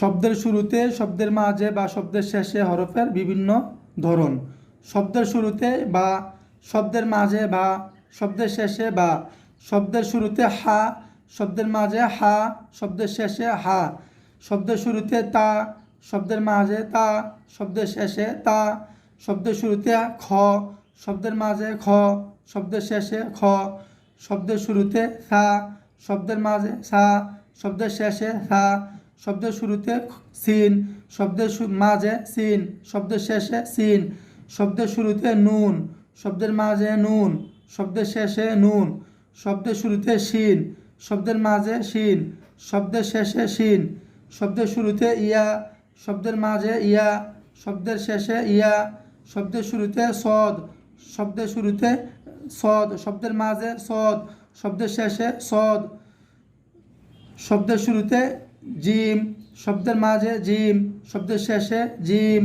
শব্দের শুরুতে, শব্দের মাঝে বা শব্দের শেষে হরফের বিভিন্ন ধরন। শব্দের শুরুতে বা শব্দের মাঝে বা শব্দের শেষে বা শব্দের শুরুতে হা, শব্দের মাঝে হা, শব্দের শেষে হা। শব্দের শুরুতে তা, শব্দের মাঝে তা, শব্দের শেষে তা। শব্দের শুরুতে খ, শব্দের মাঝে খ, শব্দের শেষে খ। শব্দের শুরুতে সা, শব্দের মাঝে সা, শব্দের শেষে সা। শব্দের শুরুতে সিন, শব্দের মাঝে সিন, শব্দের শেষে সিন, শব্দের শুরুতে নুন, শব্দের মাঝে নুন, শব্দের শেষে নুন, শব্দের শুরুতে শিন, শব্দের মাঝে শিন, শব্দের শেষে শিন, শব্দের শুরুতে ইয়া, শব্দের মাঝে ইয়া, শব্দের শেষে ইয়া, শব্দের শুরুতে সদ, শব্দের শুরুতে সদ, শব্দের মাঝে সদ, শব্দের শেষে সদ, শব্দের শুরুতে জিম শব্দের মাঝে জিম শব্দের শেষে জিম।